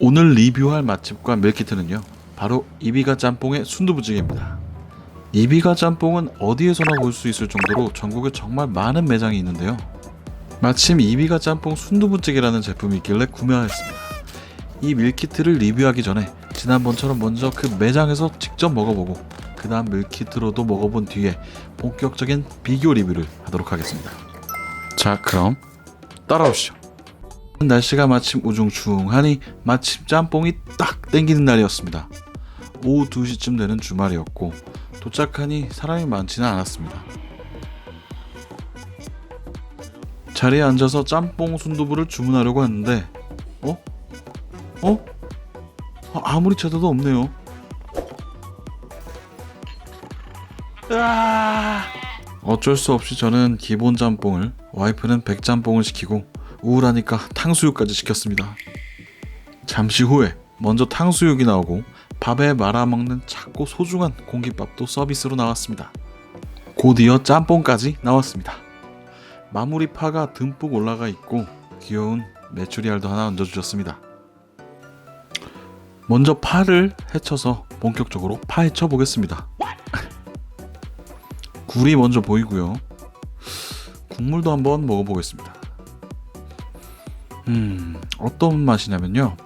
오늘 리뷰할 맛집과 밀키트는요 바로 이비가 짬뽕의 순두부찌개입니다. 이비가 짬뽕은 어디에서나 볼 수 있을 정도로 전국에 정말 많은 매장이 있는데요. 마침 이비가 짬뽕 순두부찌개라는 제품이 있길래 구매하였습니다 이 밀키트를 리뷰하기 전에 지난번처럼 먼저 그 매장에서 직접 먹어보고 그 다음 밀키트로도 먹어본 뒤에 본격적인 비교 리뷰를 하도록 하겠습니다 자 그럼 따라오시죠 날씨가 마침 우중충하니 마침 짬뽕이 딱 땡기는 날이었습니다. 오후 2시쯤 되는 주말이었고 도착하니 사람이 많지는 않았습니다. 자리에 앉아서 짬뽕 순두부를 주문하려고 했는데 어? 어? 아, 아무리 찾아도 없네요. 으아! 어쩔 수 없이 저는 기본 짬뽕을 와이프는 백짬뽕을 시키고 우울하니까 탕수육까지 시켰습니다. 잠시 후에 먼저 탕수육이 나오고 밥에 말아먹는 작고 소중한 공깃밥도 서비스로 나왔습니다. 곧이어 짬뽕까지 나왔습니다. 마무리 파가 듬뿍 올라가 있고 귀여운 메추리알도 하나 얹어주셨습니다. 먼저 파를 헤쳐서 본격적으로 파헤쳐 보겠습니다. 굴이 먼저 보이고요. 국물도 한번 먹어보겠습니다. 음, 어떤 맛이냐면요.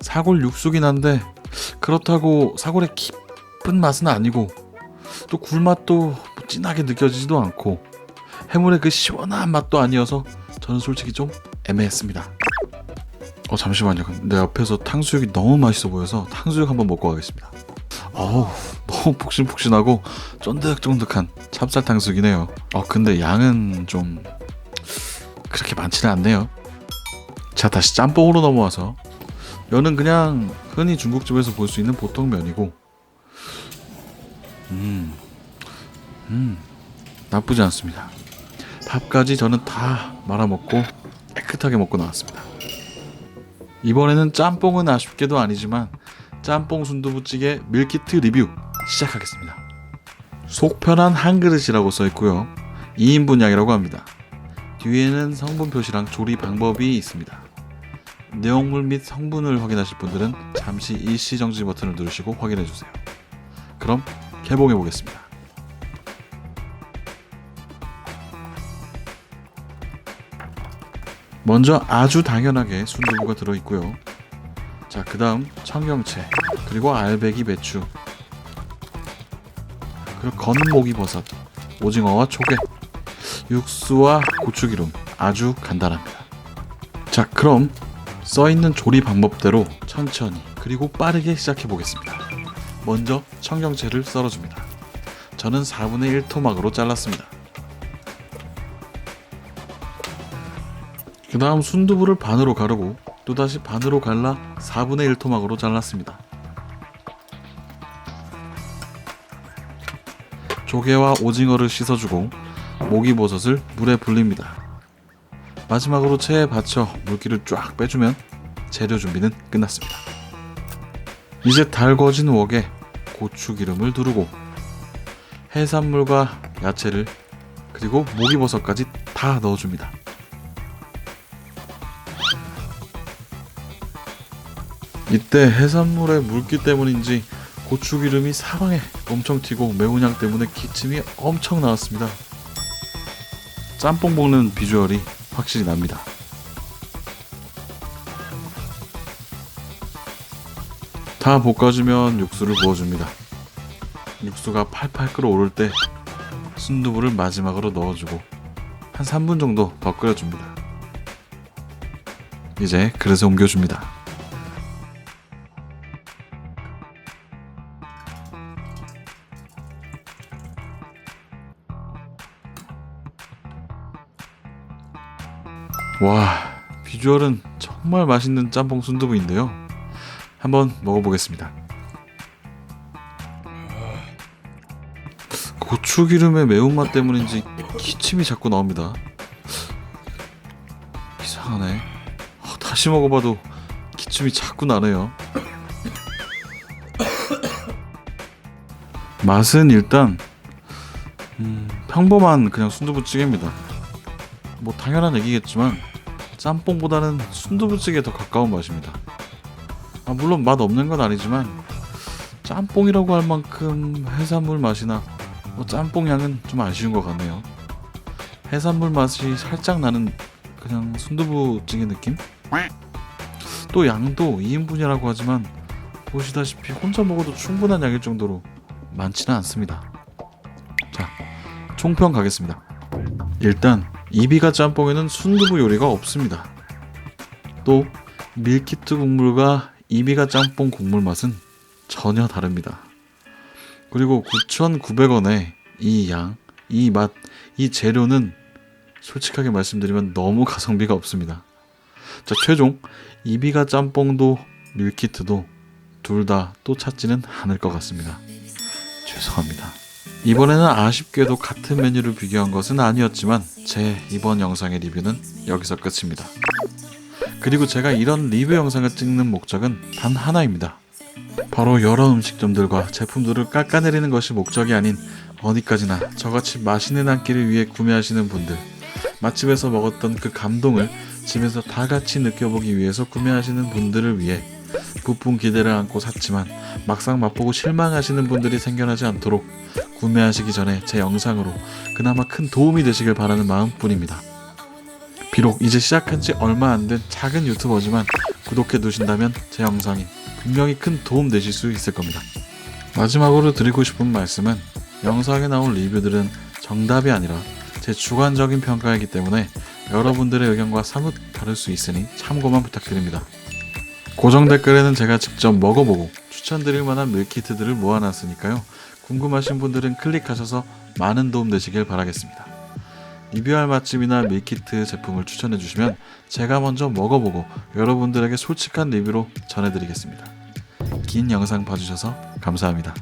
사골 육수긴 한데 그렇다고 사골의 깊은 맛은 아니고 또 굴맛도 뭐 진하게 느껴지지도 않고 해물의 그 시원한 맛도 아니어서 저는 솔직히 좀 애매했습니다. 어 잠시만요. 내 옆에서 탕수육이 너무 맛있어 보여서 탕수육 한번 먹고 가겠습니다. 어우 너무 푹신푹신하고 쫀득쫀득한 찹쌀 탕수육이네요. 어 근데 양은 좀 그렇게 많지는 않네요. 자 다시 짬뽕으로 넘어와서 면은 그냥 흔히 중국집에서 볼 수 있는 보통 면이고 음, 음 나쁘지 않습니다 밥까지 저는 다 말아먹고 깨끗하게 먹고 나왔습니다 이번에는 짬뽕은 아쉽게도 아니지만 짬뽕 순두부찌개 밀키트 리뷰 시작하겠습니다 속 편한 한 그릇이라고 써 있고요 2인분 양이라고 합니다 뒤에는 성분 표시랑 조리 방법이 있습니다 내용물 및 성분을 확인하실 분들은 잠시 일시 정지 버튼을 누르시고 확인해 주세요. 그럼 개봉해 보겠습니다. 먼저 아주 당연하게 순두부가 들어 있고요. 자, 그 다음 청경채, 그리고 알배기 배추, 그리고 건모기 버섯, 오징어와 초계, 육수와 고추기름 아주 간단합니다. 자, 그럼 써 있는 조리 방법대로 천천히 그리고 빠르게 시작해 보겠습니다. 먼저 청경채를 썰어줍니다. 저는 4분의 1 토막으로 잘랐습니다. 그 다음 순두부를 반으로 가르고 또다시 반으로 갈라 4분의 1 토막으로 잘랐습니다. 조개와 오징어를 씻어주고 모기버섯을 물에 불립니다. 마지막으로 체에 받쳐 물기를 쫙 빼주면 재료 준비는 끝났습니다. 이제 달궈진 웍에 고추기름을 두르고 해산물과 야채를 그리고 모기버섯까지 다 넣어줍니다. 이때 해산물의 물기 때문인지 고추기름이 사방에 엄청 튀고 매운 향 때문에 기침이 엄청 나왔습니다. 짬뽕 볶는 비주얼이 확실히 납니다. 다 볶아주면 육수를 부어줍니다. 육수가 팔팔 끓어오를 때 순두부를 마지막으로 넣어주고 한 3분 정도 더 끓여줍니다. 이제 그릇에 옮겨줍니다. 와, 비주얼은 정말 맛있는 짬뽕 순두부인데요. 한번 먹어보겠습니다. 고추기름의 매운맛 때문인지 기침이 자꾸 나옵니다. 이상하네. 아, 다시 먹어봐도 기침이 자꾸 나네요. 맛은 일단 음, 평범한 그냥 순두부찌개입니다. 뭐 당연한 얘기겠지만 짬뽕보다는 순두부찌개에 더 가까운 맛입니다. 아, 물론 맛 없는 건 아니지만 짬뽕이라고 할 만큼 해산물 맛이나 뭐 짬뽕 양은 좀 아쉬운 것 같네요. 해산물 맛이 살짝 나는 그냥 순두부찌개 느낌? 또 양도 2인분이라고 하지만 보시다시피 혼자 먹어도 충분한 양일 정도로 많지는 않습니다. 자, 총평 가겠습니다. 일단 이비가 짬뽕에는 순두부 요리가 없습니다. 또 밀키트 국물과 이비가 짬뽕 국물 맛은 전혀 다릅니다. 그리고 9,900원에 이 양, 이 맛, 이 재료는 솔직하게 말씀드리면 너무 가성비가 없습니다. 자, 최종 이비가 짬뽕도 밀키트도 둘 다 또 찾지는 않을 것 같습니다. 죄송합니다. 이번에는 아쉽게도 같은 메뉴를 비교한 것은 아니었지만 제 이번 영상의 리뷰는 여기서 끝입니다. 그리고 제가 이런 리뷰 영상을 찍는 목적은 단 하나입니다. 바로 여러 음식점들과 제품들을 깎아내리는 것이 목적이 아닌 어디까지나 저같이 맛있는 한 끼를 위해 구매하시는 분들 맛집에서 먹었던 그 감동을 집에서 다 같이 느껴보기 위해서 구매하시는 분들을 위해 부푼 기대를 안고 샀지만 막상 맛보고 실망하시는 분들이 생겨나지 않도록 구매하시기 전에 제 영상으로 그나마 큰 도움이 되시길 바라는 마음뿐입니다. 비록 이제 시작한 지 얼마 안 된 작은 유튜버지만 구독해 두신다면 제 영상이 분명히 큰 도움 되실 수 있을 겁니다. 마지막으로 드리고 싶은 말씀은 영상에 나온 리뷰들은 정답이 아니라 제 주관적인 평가이기 때문에 여러분들의 의견과 사뭇 다를 수 있으니 참고만 부탁드립니다. 고정 댓글에는 제가 직접 먹어보고 추천드릴 만한 밀키트들을 모아놨으니까요. 궁금하신 분들은 클릭하셔서 많은 도움 되시길 바라겠습니다. 리뷰할 맛집이나 밀키트 제품을 추천해 주시면 제가 먼저 먹어보고 여러분들에게 솔직한 리뷰로 전해드리겠습니다. 긴 영상 봐주셔서 감사합니다.